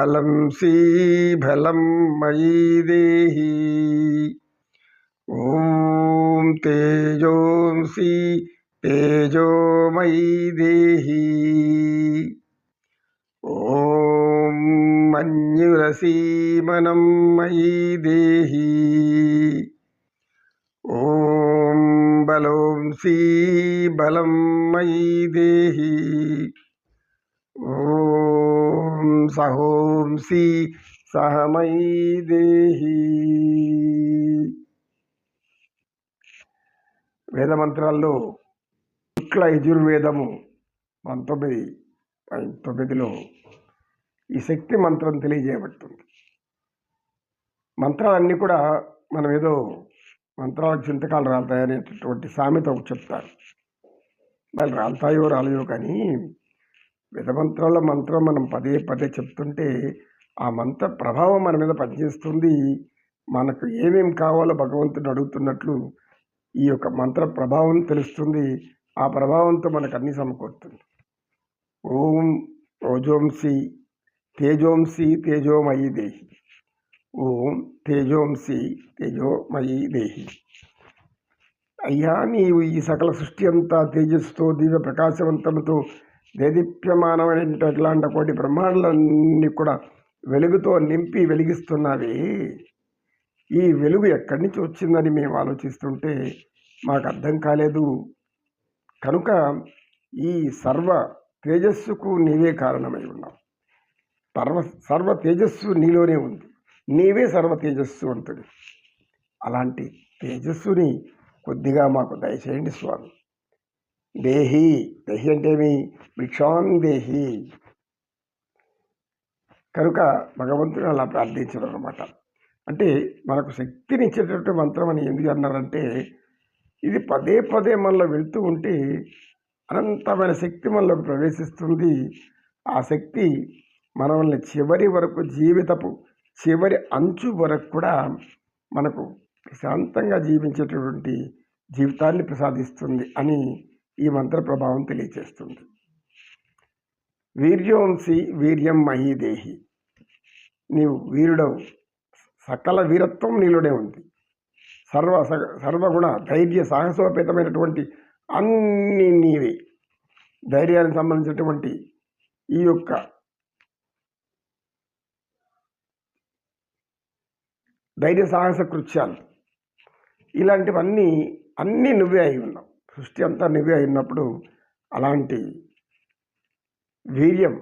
बलं सी बलं मयि देहि ॐ तेजोंसि तेजोमयि देहि ॐ मञ्जुरसीमनं मयि देहि ॐ बलोंसि बलं मयि देहि సహోంసి సహమై దేహి వేదమంత్రాల్లో శుక్ల యజుర్వేదము పంతొమ్మిది తొమ్మిదిలో ఈ శక్తి మంత్రం తెలియజేయబడుతుంది. మంత్రాలన్నీ కూడా మనం ఏదో మంత్రాలకు చింతకాలు రాలుతాయనేటటువంటి సామెత ఒకటి చెప్తారు. మరి రాలతాయో రాలేయో కానీ వేదమంత్రాల మంత్రం మనం పదే పదే చెప్తుంటే ఆ మంత్ర ప్రభావం మన మీద పనిచేస్తుంది. మనకు ఏమేం కావాలో భగవంతుడు అడుగుతున్నట్లు ఈ యొక్క మంత్ర ప్రభావం తెలుస్తుంది. ఆ ప్రభావంతో మనకు అన్ని సమకూరుతుంది. ఓం ఓజోంసి తేజోంసి తేజోమయి దేహి. ఓం తేజోంసి తేజోమయి దేహి. అయ్యా నీవు ఈ సకల సృష్టి అంతా తేజస్సుతో దివ్య ప్రకాశవంతంతో దేదీప్యమానమైనటువంటి అట్లాంటి కోటి బ్రహ్మాండాలన్నీ కూడా వెలుగుతో నింపి వెలిగిస్తున్నావే. ఈ వెలుగు ఎక్కడి నుంచి వచ్చిందని మేము ఆలోచిస్తుంటే మాకు అర్థం కాలేదు. కనుక ఈ సర్వ తేజస్సుకు నీవే కారణమై ఉన్నావు. సర్వ సర్వ తేజస్సు నీలోనే ఉంది. నీవే సర్వ తేజస్సు అంతుడు అలాంటి తేజస్సుని కొద్దిగా మాకు దయచేయండి స్వామి. దేహి దేహి అంటేమి భిక్షాన్ దేహి. కనుక భగవంతుడు అలా ప్రార్థించడం అనమాట అంటే మనకు శక్తిని ఇచ్చేటటువంటి మంత్రం అని ఎందుకు అన్నారంటే ఇది పదే పదే మనలో వెళ్తూ ఉంటే అనంతమైన శక్తి మనలోకి ప్రవేశిస్తుంది. ఆ శక్తి మనల్ని చివరి వరకు జీవితపు చివరి అంచు వరకు కూడా మనకు ప్రశాంతంగా జీవించేటటువంటి జీవితాన్ని ప్రసాదిస్తుంది అని ఈ మంత్ర ప్రభావం తెలియచేస్తుంది. వీర్యోంసి వీర్యం మహీదేహి నీవు వీరుడవు. సకల వీరత్వం నీలోనే ఉంది. సర్వ సర్వగుణ ధైర్య సాహసోపేతమైనటువంటి అన్ని నీవే. ధైర్యానికి సంబంధించినటువంటి ఈ యొక్క ధైర్య సాహస కృత్యాలు. ఇలాంటివన్నీ అన్నీ నువ్వే అయి ఉన్నావు. సృష్టి అంతా నువ్వే అయినప్పుడు అలాంటి వీర్యం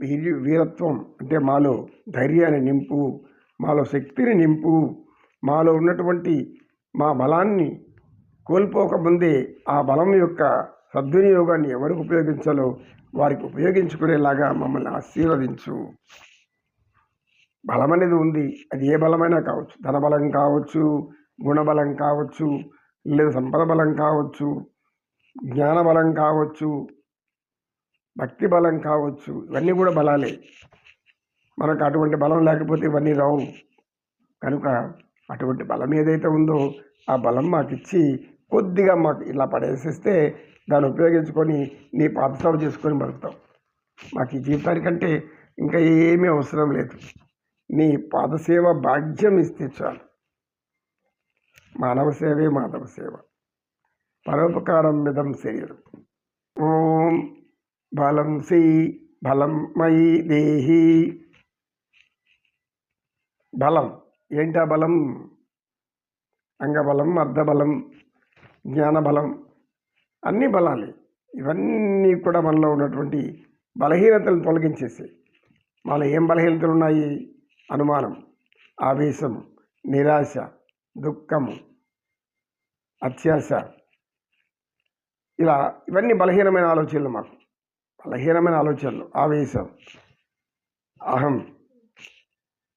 వీర్య వీరత్వం అంటే మాలో ధైర్యాన్ని నింపు మాలో శక్తిని నింపు మాలో ఉన్నటువంటి మా బలాన్ని కోల్పోకముందే ఆ బలం యొక్క సద్వినియోగాన్ని ఎవరికి ఉపయోగించాలో వారికి ఉపయోగించుకునేలాగా మమ్మల్ని ఆశీర్వదించు. బలం అనేది ఉంది. అది ఏ బలమైనా కావచ్చు. ధనబలం కావచ్చు గుణబలం కావచ్చు లేదా సంపద బలం కావచ్చు. జ్ఞాన బలం కావచ్చు భక్తి బలం కావచ్చు ఇవన్నీ కూడా బలాలే. మనకు అటువంటి బలం లేకపోతే ఇవన్నీ రావు. కనుక అటువంటి బలం ఏదైతే ఉందో ఆ బలం మాకు ఇచ్చి కొద్దిగా మాకు ఇలా పడేసిస్తే దాన్ని ఉపయోగించుకొని నీ పాదసేవ చేసుకొని బతుకుతాం. మాకు ఈ జీవితానికంటే ఇంకా ఏమీ అవసరం లేదు. నీ పాదసేవ భాగ్యం ఇస్తే చాలు. మానవ సేవే మాధవ సేవ. పరోపకారం మిదం శరీరం ఓం బలం శ్రీ బలం మయి దేహి. బలం ఏంటా బలం? అంగబలం అర్ధబలం జ్ఞానబలం అన్ని బలాలే. ఇవన్నీ కూడా మనలో ఉన్నటువంటి బలహీనతలను తొలగించేసి. మన ఏం బలహీనతలు ఉన్నాయి? అనుమానం ఆవేశం నిరాశ దుఃఖము అత్యాశ ఇలా ఇవన్నీ బలహీనమైన ఆలోచనలు మాకు. బలహీనమైన ఆలోచనలు ఆవేశం అహం.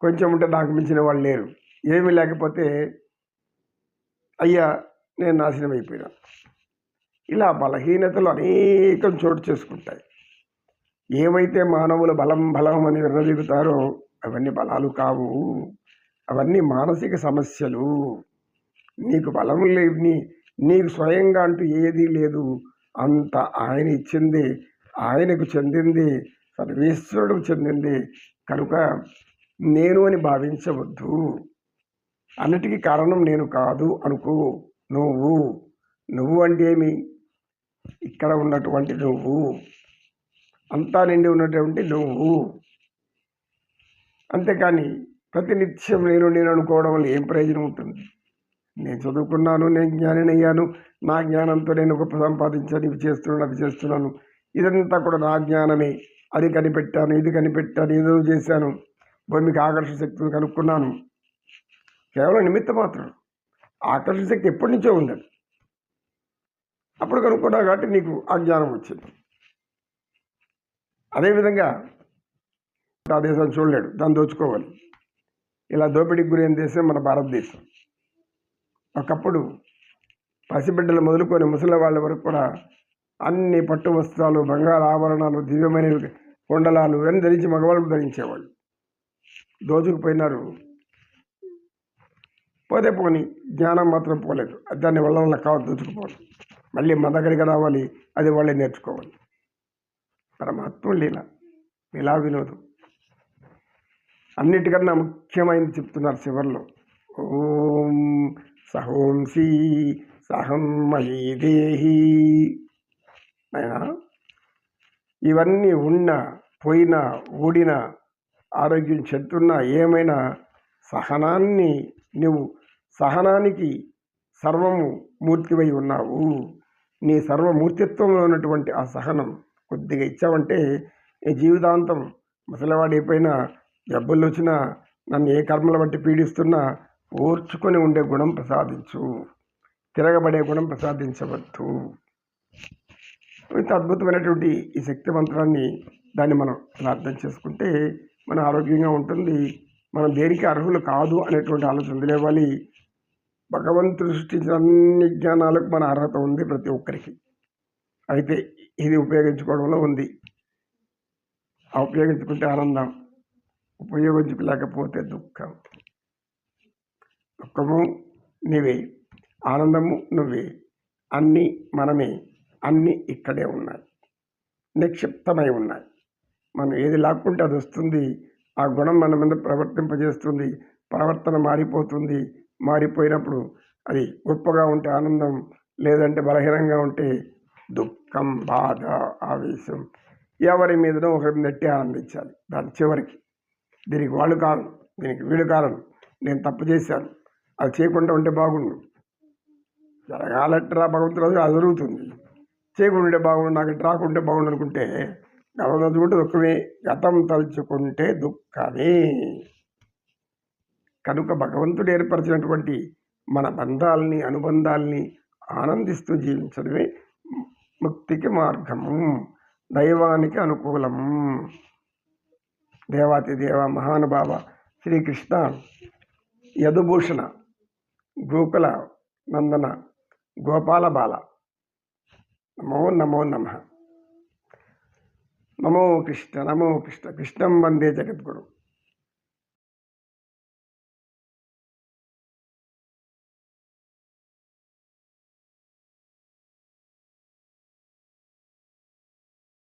కొంచెం ఉంటే నాకు మించిన వాళ్ళు లేరు. ఏమీ లేకపోతే అయ్యా నేను నాశనం అయిపోయినా. ఇలా బలహీనతలు అనేకం చోటు చేసుకుంటాయి. ఏవైతే మానవులు బలం బలం అని విరదీగుతారో అవన్నీ బలాలు కావు. అవన్నీ మానసిక సమస్యలు. నీకు బలం లేని నీకు స్వయంగా అంటూ ఏదీ లేదు. అంత ఆయన ఇచ్చింది ఆయనకు చెందింది సర్వేశ్వరుడికి చెందింది. కనుక నేను అని భావించవద్దు. అన్నిటికీ కారణం నేను కాదు అనుకో. నువ్వు నువ్వు అంటే ఏమి? ఇక్కడ ఉన్నటువంటి నువ్వు. అంతా నిండి ఉన్నటువంటి నువ్వు. అంతేకాని ప్రతినిత్యం నేను నేను అనుకోవడం వల్ల ఏం ప్రయోజనం ఉంటుంది? నేను చదువుకున్నాను నేను జ్ఞానినయ్యాను. నా జ్ఞానంతో నేను గొప్ప సంపాదించాను ఇవి చేస్తున్నాను అది చేస్తున్నాను. ఇదంతా కూడా నా జ్ఞానమే. అది కనిపెట్టాను ఇది కనిపెట్టాను ఏదో చేశాను. భూమికి ఆకర్షణ శక్తిని కనుక్కున్నాను. కేవలం నిమిత్త మాత్రం. ఆకర్షణ శక్తి ఎప్పటి నుంచో ఉంది అప్పుడు కనుక్కున్నా కాబట్టి నీకు ఆ జ్ఞానం వచ్చింది. అదేవిధంగా ఆ దేశం చూడలేడు దాన్ని దోచుకోవాలి. ఇలా దోపిడీకి గురైన దేశం మన భారతదేశం. ఒకప్పుడు పసిబిడ్డలు మొదలుకొని ముసలి వాళ్ళ వరకు కూడా అన్ని పట్టు వస్త్రాలు బంగారు ఆభరణాలు దివ్యమైన కొండలాలు ఇవన్నీ ధరించి మగవాళ్ళు ధరించేవాళ్ళు. దోచుకుపోయినారు పోతే పోని జ్ఞానం మాత్రం పోలేదు. దాన్ని వల్ల వల్ల కావాలి దోచుకుపోవాలి మళ్ళీ మన దగ్గరికి రావాలి అది వాళ్ళే నేర్చుకోవాలి. పరమాత్మ లీల ఇలా వినోదం. అన్నిటికన్నా ముఖ్యమైనది చెప్తున్నారు చివరిలో. ఓం సహోంసి సహం మయీ దేహి. అయినా ఇవన్నీ ఉన్న పోయిన ఊడిన ఆరోగ్యం చెడుతున్నా ఏమైనా సహనాన్ని నువ్వు సహనానికి సర్వము మూర్తివై ఉన్నావు. నీ సర్వమూర్తిత్వంలో ఉన్నటువంటి ఆ సహనం కొద్దిగా ఇచ్చావంటే నీ జీవితాంతం ముసలివాడైపోయినా జబ్బులు వచ్చినా నన్ను ఏ కర్మల బట్టి పీడిస్తున్నా ఓర్చుకొని ఉండే గుణం ప్రసాదించు. తిరగబడే గుణం ప్రసాదించవద్దు. ఇంత అద్భుతమైనటువంటి ఈ శక్తి మంత్రాన్ని దాన్ని మనం అర్థం చేసుకుంటే మన ఆరోగ్యంగా ఉంటుంది. మనం దేనికి అర్హులు కాదు అనేటువంటి ఆలోచన వదిలేవాలి. భగవంతుడు సృష్టించిన అన్ని జ్ఞానాలకు మన అర్హత ఉంది ప్రతి ఒక్కరికి. అయితే ఇది ఉపయోగించుకోవడంలో ఉంది. ఆ ఉపయోగించుకుంటే ఆనందం ఉపయోగించుకోలేకపోతే దుఃఖం. దుఃఖము నీవే ఆనందము నువ్వే అన్నీ మనమే అన్నీ ఇక్కడే ఉన్నాయి నిక్షిప్తమై ఉన్నాయి. మనం ఏది లాక్కుంటే అది వస్తుంది ఆ గుణం మన మీద ప్రవర్తింపజేస్తుంది ప్రవర్తన మారిపోతుంది మారిపోయినప్పుడు అది గొప్పగా ఉంటే ఆనందం లేదంటే బలహీనంగా ఉంటే దుఃఖం బాధ ఆవేశం ఎవరి మీదనో ఒకరి నెట్టి ఆనందించాలి. దాని చివరికి దీనికి వాళ్ళు కారణం దీనికి వీళ్ళు కారణం నేను తప్పు చేశాను. అది చేయకుండా ఉంటే బాగుండు. జరగాలట్రా భగవంతుడు అది జరుగుతుంది. చేయకుండా ఉంటే బాగుండు నాకు రాకుంటే బాగుండు అనుకుంటే గతం కూడా దుఃఖమే గతం తలుచుకుంటే దుఃఖమే. కనుక భగవంతుడు ఏర్పరిచినటువంటి మన బంధాలని అనుబంధాలని ఆనందిస్తూ జీవించడమే ముక్తికి మార్గము దైవానికి అనుకూలం. దేవాతి దేవ మహానుభావ శ్రీకృష్ణ యదుభూషణ. గోకుల నందన గోపాల బాల. నమో నమో నమ. నమో కృష్ణ నమో కృష్ణ. కృష్ణం వందే జగద్గురు.